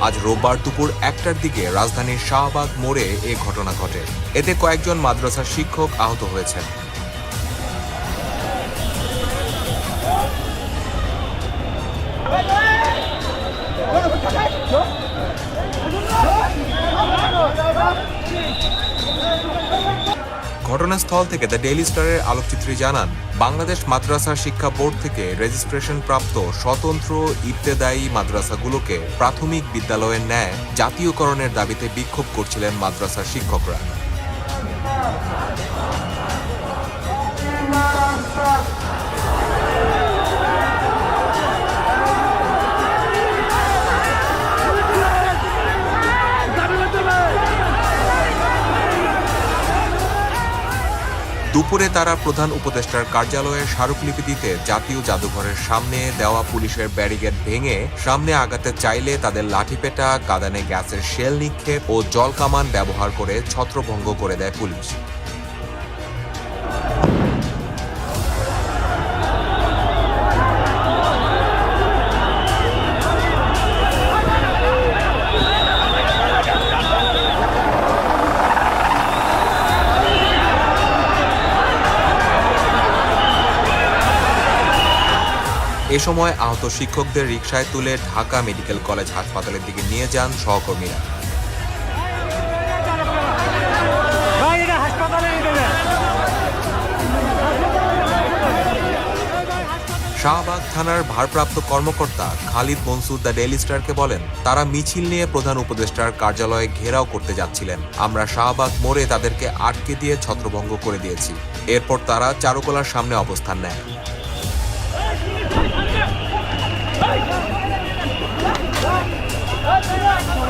আজ রোববার দুপুর একটার দিকে রাজধানীর শাহবাগ মোড়ে এ ঘটনা ঘটে। এতে কয়েকজন মাদ্রাসার শিক্ষক আহত হয়েছেন। ঘটনাস্থল থেকে দ্য ডেইলি স্টারের আলোকচিত্রী জানান, বাংলাদেশ মাদ্রাসা শিক্ষা বোর্ড থেকে রেজিস্ট্রেশন প্রাপ্ত স্বতন্ত্র ইত্তেদায়ী মাদ্রাসাগুলোকে প্রাথমিক বিদ্যালয়ের ন্যায় জাতীয়করণের দাবিতে বিক্ষোভ করছিলেন মাদ্রাসার শিক্ষকরা। দুপুরে তারা প্রধান উপদেষ্টার কার্যালয়ে স্মারকলিপি দিতে জাতীয় জাদুঘরের সামনে দেওয়া পুলিশের ব্যারিকেড ভেঙে সামনে আগাতে চাইলে তাদের লাঠিপেটা, কাদানে গ্যাসের শেল নিক্ষেপ ও জলকামান ব্যবহার করে ছত্রভঙ্গ করে দেয় পুলিশ। এ সময় আহত শিক্ষকদের রিকশায় তুলে ঢাকা মেডিকেল কলেজ হাসপাতালের দিকে নিয়ে যান সহকর্মীরা। শাহবাগ থানার ভারপ্রাপ্ত কর্মকর্তা খালিদ মনসুর দ্য ডেইলি স্টারকে বলেন, তারা মিছিল নিয়ে প্রধান উপদেষ্টার কার্যালয়ে ঘেরাও করতে যাচ্ছিলেন। আমরা শাহবাগ মোড়ে তাদেরকে আটকে দিয়ে ছত্রভঙ্গ করে দিয়েছি। এরপর তারা চারুকলার সামনে অবস্থান নেয়।